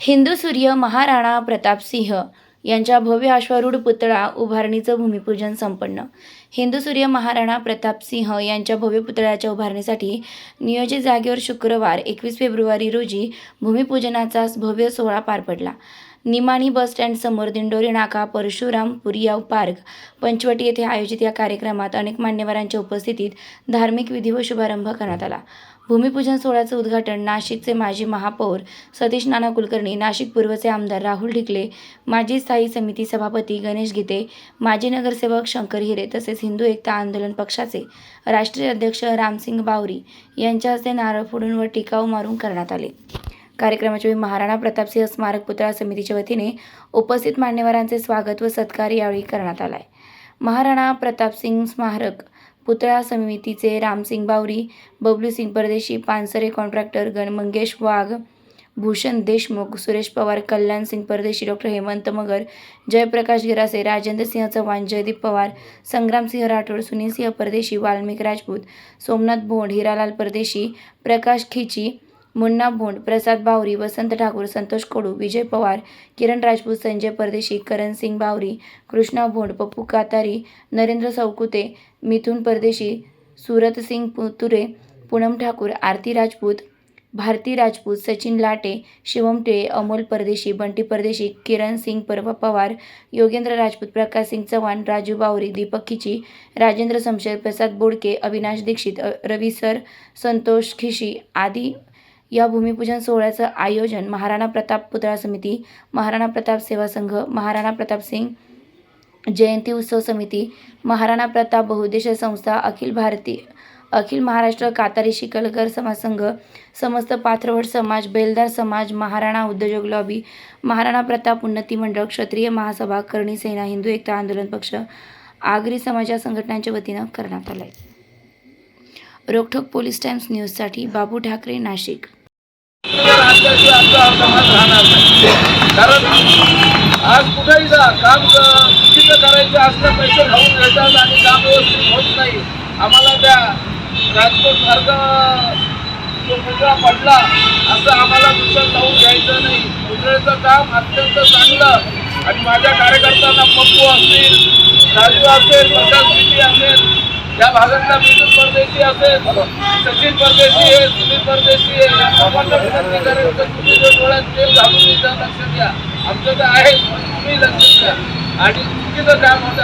हिंदू सूर्य महाराणा प्रतापसिंह यांच्या भव्य अश्वारूढ पुतळा उभारणीचं भूमिपूजन संपन्न. हिंदू सूर्य महाराणा प्रतापसिंह यांच्या भव्य पुतळ्याच्या उभारणीसाठी नियोजित जागेवर शुक्रवार एकवीस फेब्रुवारी रोजी भूमिपूजनाचा भव्य सोहळा पार पडला. निमाणी बस स्टँड समोर दिंडोरी नाका परशुराम पुरियाव पार्क पंचवटी येथे आयोजित या कार्यक्रमात अनेक मान्यवरांच्या उपस्थितीत धार्मिक विधी व शुभारंभ करण्यात आला. भूमिपूजन सोहळ्याचं उद्घाटन नाशिकचे माजी महापौर सतीश नाना कुलकर्णी नाशिक पूर्वचे आमदार राहुल ढिकले माजी स्थायी समिती सभापती गणेश गीते माजी नगरसेवक शंकर हिरे तसेच हिंदू एकता आंदोलन पक्षाचे राष्ट्रीय अध्यक्ष रामसिंग बावरी यांच्या हस्ते नारळ फोडून व टिकाऊ मारून करण्यात आले. कार्यक्रमाच्या वेळी महाराणा प्रतापसिंह स्मारक पुतळा समितीच्या वतीने उपस्थित मान्यवरांचे स्वागत व सत्कार यावेळी करण्यात आलाय. महाराणा प्रतापसिंग स्मारक पुतळा समितीचे रामसिंग बावरी बबलूसिंग परदेशी पानसरे कॉन्ट्रॅक्टर गण मंगेश वाघ भूषण देशमुख सुरेश पवार कल्याण सिंग परदेशी डॉक्टर हेमंत मगर जयप्रकाश गिरासे राजेंद्र सिंह चव्हाण जयदीप पवार संग्रामसिंह राठोड सुनीलसिंह परदेशी वाल्मिक राजपूत सोमनाथ भोंड हिरालाल परदेशी प्रकाश खिची मुन्ना भोंड प्रसाद बावरी वसंत ठाकूर संतोष कडू विजय पवार किरण राजपूत संजय परदेशी करण सिंग बावरी कृष्णा भोंड पप्पू कातारी नरेंद्र चौकुते मिथुन परदेशी सुरत सिंग पुतुरे पूनम ठाकूर आरती राजपूत भारती राजपूत सचिन लाटे शिवम टिळे अमोल परदेशी बंटी परदेशी किरण सिंग परवा पवार योगेंद्र राजपूत प्रकाश सिंग चव्हाण राजू बावरी दीपक खिची राजेंद्र समशेर प्रसाद बोडके अविनाश दीक्षित रवी सर संतोष खिशी आदी या भूमिपूजन सोहळ्याचं आयोजन महाराणा प्रताप पुतळा समिती महाराणा प्रताप सेवा संघ महाराणा प्रताप सिंग जयंती उत्सव समिती महाराणा प्रताप बहुउद्देशीय संस्था अखिल भारतीय अखिल महाराष्ट्र कातारी शिकलकर समाज संघ समस्त पाथरवड समाज बेलदार समाज महाराणा उद्योजक लॉबी महाराणा प्रताप उन्नती मंडळ क्षत्रिय महासभा करणी सेना हिंदू एकता आंदोलन पक्ष आगरी समाज या संघटनांच्या वतीनं करण्यात आलं आहे रोकठोक पोलीस टाइम्स न्यूजसाठी बाबू ठाकरे नाशिक. कारण आज कुठेही जा काम चुकीचं करायचं असलं पैसे खाऊन घेतात आणि काम व्यवस्थित होत नाही. आम्हाला त्या राजकोट जो तो पडला असं आम्हाला दुसरं लावून घ्यायचं नाही. मुद्रेचं काम अत्यंत चांगलं आणि माझ्या कार्यकर्त्यांना पप्पू असतील राजू असेल प्रकाश पिटी असेल या भागातला मिथून परदेशी असेल सचिन परदेशी आहे सुनील परदेशी आहे या सर्वांना विनंती करेल तर तुम्ही जो डोळ्यात तेल घालून लक्ष द्या. आमचं तर आहे तुम्ही लक्ष द्या. आणि चुकीचं काम होतं